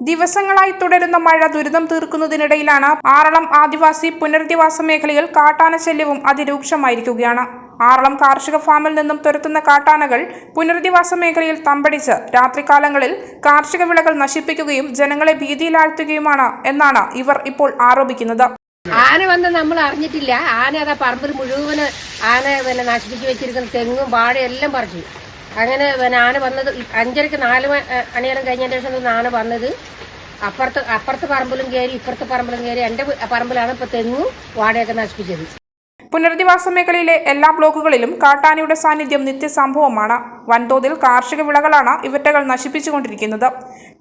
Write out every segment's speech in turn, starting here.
ദിവസങ്ങളായി തുടരുന്ന മഴ ദുരിതം തീർക്കുന്നതിനിടയിലാണ് ആറളം ആദിവാസി പുനരധിവാസ മേഖലയിൽ കാട്ടാന ശല്യവും അതിരൂക്ഷമായിരിക്കുകയാണ്. ആറളം കാർഷിക ഫാമിൽ നിന്നും തുരത്തുന്ന കാട്ടാനകൾ പുനരധിവാസ മേഖലയിൽ തമ്പടിച്ച് രാത്രികാലങ്ങളിൽ കാർഷിക വിളകൾ നശിപ്പിക്കുകയും ജനങ്ങളെ ഭീതിയിലാഴ്ത്തുകയുമാണ് എന്നാണ് ഇവർ ഇപ്പോൾ ആരോപിക്കുന്നത്. ആന വന്ന് നമ്മൾ അറിഞ്ഞിട്ടില്ല. ആന അതാ പറമ്പിൽ മുഴുവൻ ആന പിന്നെ നശിപ്പിച്ചു വെച്ചിരിക്കുന്ന തെങ്ങും വാഴയും എല്ലാം പറിച്ചു. അങ്ങനെ നാണ് വന്നത്. അഞ്ചരക്ക് നാല് മണിയെല്ലാം കഴിഞ്ഞതിന് ശേഷം നാണ് വന്നത്. അപ്പുറത്ത് അപ്പുറത്ത് പറമ്പിലും കയറി ഇപ്പുറത്തെ പറമ്പിലും കയറി എന്റെ പറമ്പിലാണ് ഇപ്പൊ തെങ്ങും വാടയൊക്കെ നശിപ്പിച്ചത്. പുനരധിവാസ മേഖലയിലെ എല്ലാ ബ്ലോക്കുകളിലും കാട്ടാനയുടെ സാന്നിധ്യം നിത്യസംഭവമാണ്. വൻതോതിൽ കാർഷിക വിളകളാണ് ഇവറ്റകൾ നശിപ്പിച്ചുകൊണ്ടിരിക്കുന്നത്.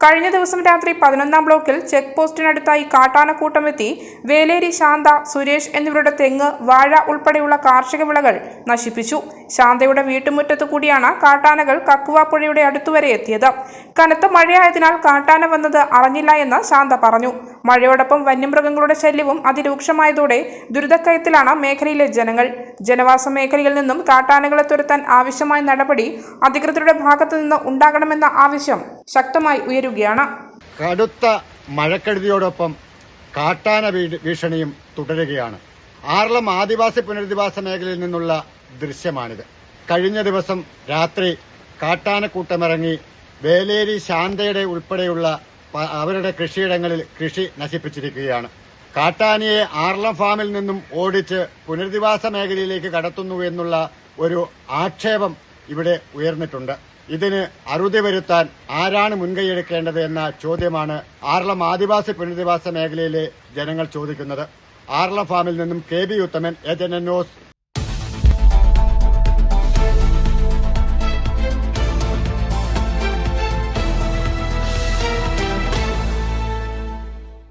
കഴിഞ്ഞ ദിവസം രാത്രി പതിനൊന്നാം ബ്ലോക്കിൽ ചെക്ക് പോസ്റ്റിനടുത്തായി കാട്ടാനക്കൂട്ടമെത്തി വേലേരി ശാന്ത സുരേഷ് എന്നിവരുടെ തെങ്ങ് വാഴ ഉൾപ്പെടെയുള്ള കാർഷിക വിളകൾ നശിപ്പിച്ചു. ശാന്തയുടെ വീട്ടുമുറ്റത്തു കൂടിയാണ് കാട്ടാനകൾ കക്കുവാപ്പുഴയുടെ പുഴയുടെ അടുത്തുവരെ എത്തിയത്. കനത്ത മഴയായതിനാൽ കാട്ടാന വന്നത് അറിഞ്ഞില്ല എന്ന് ശാന്ത പറഞ്ഞു. മഴയോടൊപ്പം വന്യമൃഗങ്ങളുടെ ശല്യവും അതിരൂക്ഷമായതോടെ ദുരിതക്കയത്തിലാണ് മേഖലയിലെ ജനങ്ങൾ. ജനവാസ മേഖലയിൽ നിന്നും കാട്ടാനകളെ തുരത്താൻ ആവശ്യമായ നടപടി അധികൃതരുടെ ഭാഗത്തു നിന്ന് ഉണ്ടാകണമെന്ന ആവശ്യം ശക്തമായി ഉയരുകയാണ്. കടുത്ത മഴക്കെടുതിയോടൊപ്പം കാട്ടാന ഭീഷണിയും തുടരുകയാണ്. ആറളം ആദിവാസി പുനരധിവാസ മേഖലയിൽ നിന്നുള്ള ദൃശ്യമാണിത്. കഴിഞ്ഞ ദിവസം രാത്രി കാട്ടാനക്കൂട്ടമിറങ്ങി വേലേരി ശാന്തയുടെ ഉൾപ്പെടെയുള്ള അവരുടെ കൃഷിയിടങ്ങളിൽ കൃഷി നശിപ്പിച്ചിരിക്കുകയാണ്. കാട്ടാനിയെ ആർളം ഫാമിൽ നിന്നും ഓടിച്ച് പുനരധിവാസ മേഖലയിലേക്ക് കടത്തുന്നു എന്നുള്ള ഒരു ആക്ഷേപം ഇവിടെ ഉയർന്നിട്ടുണ്ട്. ഇതിന് അറുതി വരുത്താൻ ആരാണ് മുൻകൈയെടുക്കേണ്ടത് എന്ന ചോദ്യമാണ് ആറളം ആദിവാസി പുനരധിവാസ മേഖലയിലെ ജനങ്ങൾ ചോദിക്കുന്നത്. ആറളം ഫാമിൽ നിന്നും കെ ബി ഉത്തമൻ ന്യൂസ്